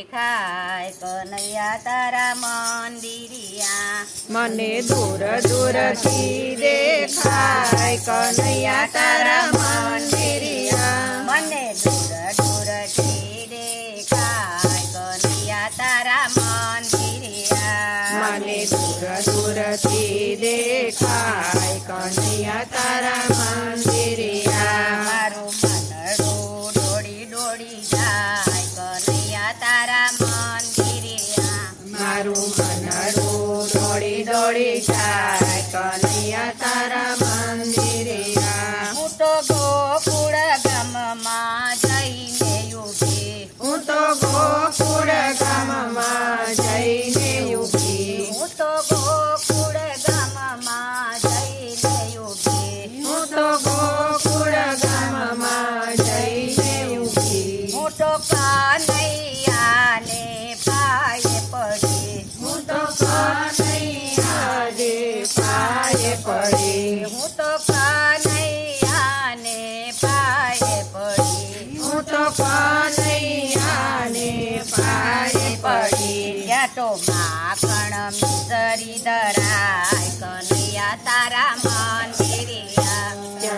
દેખાય કનૈયા તારા મંદિરિયા મને દૂર દૂરથી દેખાય કનૈયા તારા મંદિરિયા મને દૂર દૂરથી દેખાય કનૈયા તારા મંદિરિયા મને દૂર દૂરથી દેખાય તો માખણ મિસરી ધરાય, કનૈયા તારા મંદિરિયા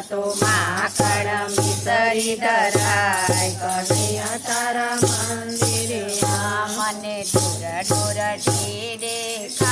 તો માખણ મિસરી દરાય કનૈયા તારા મંદિરિયા મને દૂર દૂરથી દેખાય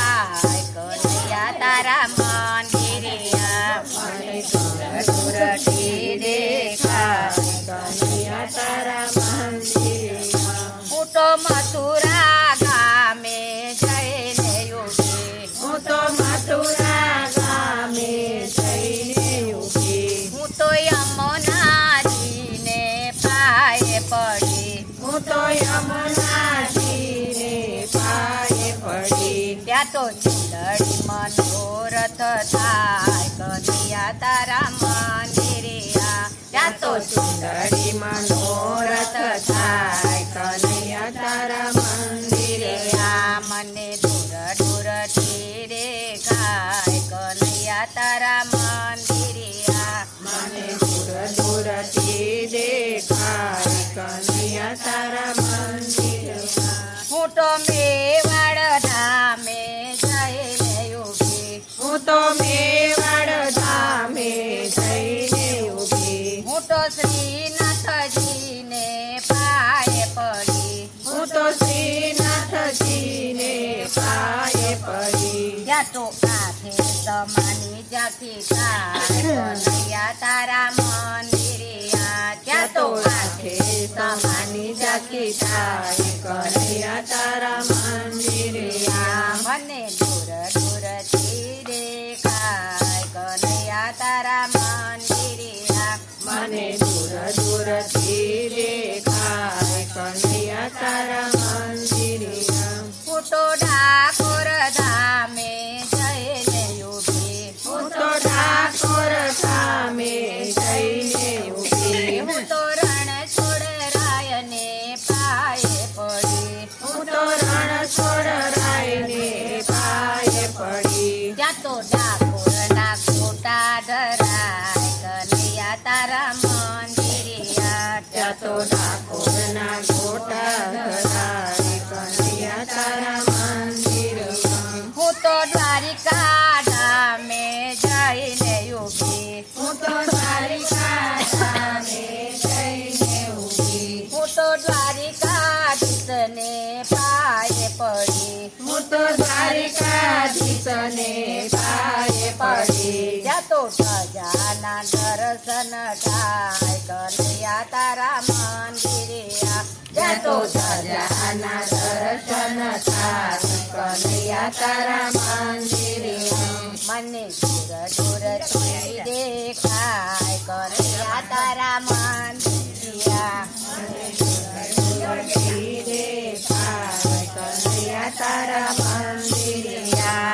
ત્યાં તો ચુંદડી મનોરથ થાય, કનૈયા તારા મંદિરિયા ત્યાં તો સુંદરી મનોરથ થાય, કનૈયા તારા મંદિરે મને હું તો મેવાડ ધામે જઈને ઊભી. હું તો શ્રીનાથજીને પાયે પડી. હું તો શ્રીનાથજીને પાયે પડી. ત્યાં તો કાંઠે તમારી જાતી થાય તારા મંદિરિયા જાતો તો તમાની જાકી થાય દ્વારિકાધીશને પાયે પડી. જતો સજાના દર્શન થાય. કનૈયા તારા મંદિરિયા જતો સજાના દર્શન થાય. કનૈયા તારા મંદિરે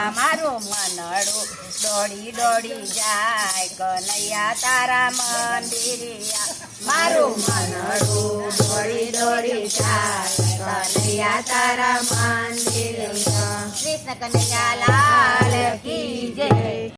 મંદિરિયા મારું મનડું દોડી દોડી જાય કનૈયા તારા મંદિરિયા. મારું મનડું દોડી દોડી જાય કનૈયા તારા મંદિરિયા. કૃષ્ણ કનૈયા લાલ કી જય.